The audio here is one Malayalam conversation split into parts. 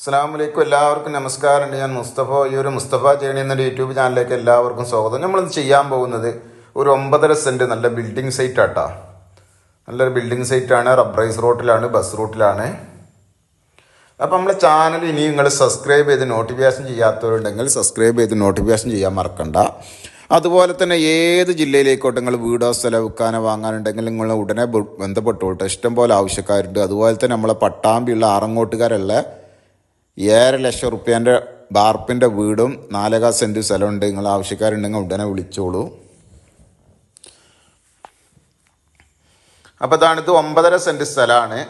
അസ്സാം വലൈക്കും എല്ലാവർക്കും നമസ്കാരമുണ്ട്. ഞാൻ മുസ്തഫ. ഈ ഒരു മുസ്തഫ ജേണി എന്നൊരു യൂട്യൂബ് ചാനലിലേക്ക് എല്ലാവർക്കും സ്വാഗതം. നമ്മൾ ഇന്ന് ചെയ്യാൻ പോകുന്നത് ഒരു ഒമ്പതര സെന്റ് നല്ല ബിൽഡിംഗ് സൈറ്റ് ആട്ടാ. നല്ലൊരു ബിൽഡിംഗ് സൈറ്റാണ് റബ്രൈസ് റോട്ടിലാണ് ബസ് റൂട്ടിലാണ് അപ്പം നമ്മളെ ചാനൽ ഇനി നിങ്ങൾ സബ്സ്ക്രൈബ് ചെയ്ത് നോട്ടിഫിക്കേഷൻ ചെയ്യാത്തവരുണ്ടെങ്കിൽ സബ്സ്ക്രൈബ് ചെയ്ത് നോട്ടിഫിക്കേഷൻ ചെയ്യാൻ മറക്കണ്ട. അതുപോലെ തന്നെ ഏത് ജില്ലയിലേക്കോട്ടെ നിങ്ങൾ വീടോ സ്ഥലം വിൽക്കാനോ വാങ്ങാനുണ്ടെങ്കിൽ നിങ്ങൾ ഉടനെ ബന്ധപ്പെട്ടോട്ടെ. ഇഷ്ടംപോലെ ആവശ്യക്കാരുണ്ട്. അതുപോലെ തന്നെ നമ്മളെ പട്ടാമ്പിയുള്ള ആറങ്ങോട്ടുകാരുള്ള ഏഴര ലക്ഷം റുപ്യേന്റെ ബാർപ്പിന്റെ വീടും നാലക സെന്റ് സ്ഥലമുണ്ട്. നിങ്ങൾ ആവശ്യക്കാരുണ്ടെങ്കിൽ ഉടനെ വിളിച്ചോളൂ. അപ്പോൾ ഇതാണിത് ഒമ്പതര സെന്റ് സ്ഥലമാണ്.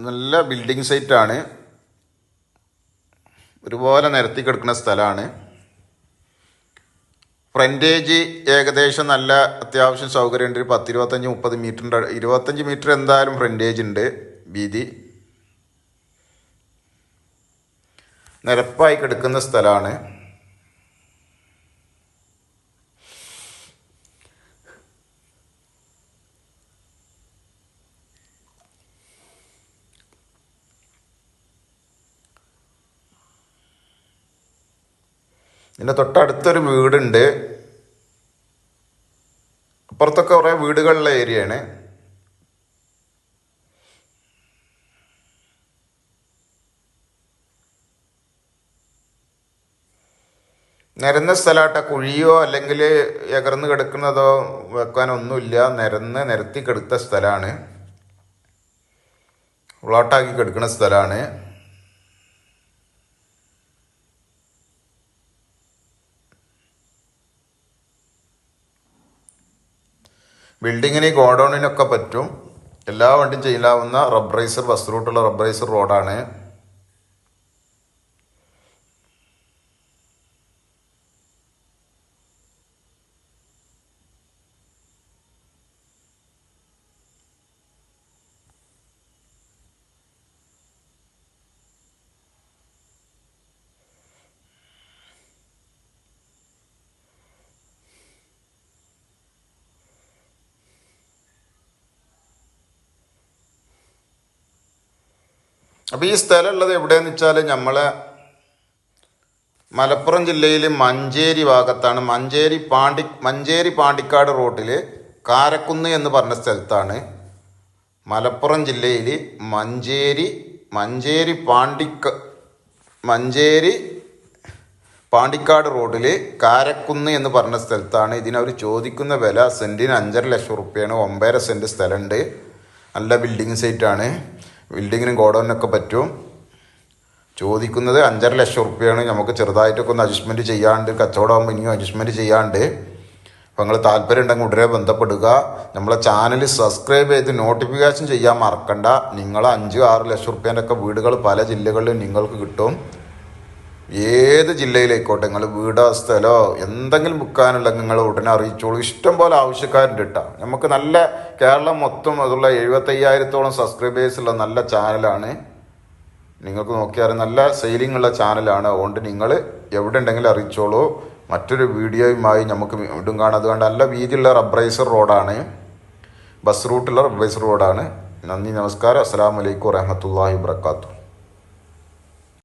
നല്ല ബിൽഡിംഗ് സൈറ്റാണ് ഒരുപോലെ നിരത്തി കിടക്കുന്ന സ്ഥലമാണ്. ഫ്രണ്ടേജ് ഏകദേശം നല്ല അത്യാവശ്യം സൗകര്യമുണ്ട്. ഒരു പത്ത് ഇരുപത്തഞ്ച് മുപ്പത് മീറ്ററിന്റെ ഇരുപത്തഞ്ച് മീറ്റർ എന്തായാലും ഫ്രണ്ടേജ് ഉണ്ട്. വീതി നിരപ്പായി കിടക്കുന്ന സ്ഥലമാണ് ഇതിന്റെ തൊട്ടടുത്തൊരു വീടുണ്ട്. അപ്പുറത്തൊക്കെ കുറേ വീടുകളുള്ള ഏരിയയാണ്. നിരന്ന സ്ഥലമാട്ട. കുഴിയോ അല്ലെങ്കിൽ എകർന്ന് കിടക്കുന്നതോ വെക്കാനൊന്നുമില്ല. നിരന്ന് നിരത്തി കെടുത്ത സ്ഥലമാണ്. ഫ്ലോട്ടാക്കി കിടക്കുന്ന സ്ഥലമാണ്. ബിൽഡിങ്ങിന് ഗോഡൗണിനൊക്കെ പറ്റും. എല്ലാ വണ്ടിയും ചെയ്യാവുന്ന റബ്ബറൈസർ ബസ് റൂട്ടുള്ള റബ്ബറൈസർ റോഡാണ്. അപ്പോൾ ഈ സ്ഥലം ഉള്ളത് എവിടെയെന്ന് വെച്ചാൽ നമ്മളെ മലപ്പുറം ജില്ലയിൽ മഞ്ചേരി ഭാഗത്താണ്. മഞ്ചേരി പാണ്ടി മഞ്ചേരി പാണ്ടിക്കാട് റോട്ടിൽ കാരക്കുന്ന് എന്ന് പറഞ്ഞ സ്ഥലത്താണ് മലപ്പുറം ജില്ലയിൽ മഞ്ചേരി മഞ്ചേരി പാണ്ടിക്ക മഞ്ചേരി പാണ്ടിക്കാട് റോഡിൽ കാരക്കുന്ന് എന്ന് പറഞ്ഞ സ്ഥലത്താണ്. ഇതിനവർ ചോദിക്കുന്ന വില സെന്റിന് അഞ്ചര ലക്ഷം റുപ്യാണ്. ഒമ്പതര സെന്റ് സ്ഥലമുണ്ട്. നല്ല ബിൽഡിംഗ് സൈറ്റാണ്. ബിൽഡിങ്ങിനും ഗോഡൗണിനൊക്കെ പറ്റും. ചോദിക്കുന്നത് അഞ്ചര ലക്ഷം റുപ്യാണ്. നമുക്ക് ചെറുതായിട്ടൊക്കെ ഒന്ന് അഡ്ജസ്റ്റ്മെന്റ് ചെയ്യാണ്ട് കച്ചവടമാകുമ്പോൾ ഇനിയും അഡ്ജസ്റ്റ്മെന്റ് ചെയ്യാണ്ട്. അപ്പോൾ നിങ്ങൾ താല്പര്യം ഉണ്ടെങ്കിൽ ഉടനെ ബന്ധപ്പെടുക. നമ്മളെ ചാനൽ സബ്സ്ക്രൈബ് ചെയ്ത് നോട്ടിഫിക്കേഷൻ ചെയ്യാൻ മറക്കണ്ട. നിങ്ങൾ അഞ്ച് ആറ് ലക്ഷം റുപ്യേന്റെ ഒക്കെ വീടുകൾ പല ജില്ലകളിലും നിങ്ങൾക്ക് കിട്ടും. ഏത് ജില്ലയിലേക്കോട്ടെ നിങ്ങൾ വീടോ സ്ഥലമോ എന്തെങ്കിലും ബുക്കാനുള്ള നിങ്ങൾ ഉടനെ അറിയിച്ചോളൂ. ഇഷ്ടം പോലെ ആവശ്യക്കാരുണ്ട് കേട്ടോ നമുക്ക് നല്ല കേരളം മൊത്തം അതുള്ള എഴുപത്തയ്യായിരത്തോളം സബ്സ്ക്രൈബേഴ്സ് ഉള്ള നല്ല ചാനലാണ്. നിങ്ങൾക്ക് നോക്കിയാൽ നല്ല സെയിലിംഗ് ഉള്ള ചാനലാണ്. അതുകൊണ്ട് നിങ്ങൾ എവിടെ ഉണ്ടെങ്കിലും അറിയിച്ചോളൂ. മറ്റൊരു വീഡിയോയുമായി നമുക്ക് വീണ്ടും കാണാം. അതുകൊണ്ട് നല്ല വീതിയുള്ള റബ്ബറൈസർ റോഡാണ് ബസ് റൂട്ടുള്ള റബ്ബറൈസർ റോഡാണ് നന്ദി നമസ്കാരം. അസ്സാം വലൈക്കും വരഹമത്തല്ലാഹി വാത്തു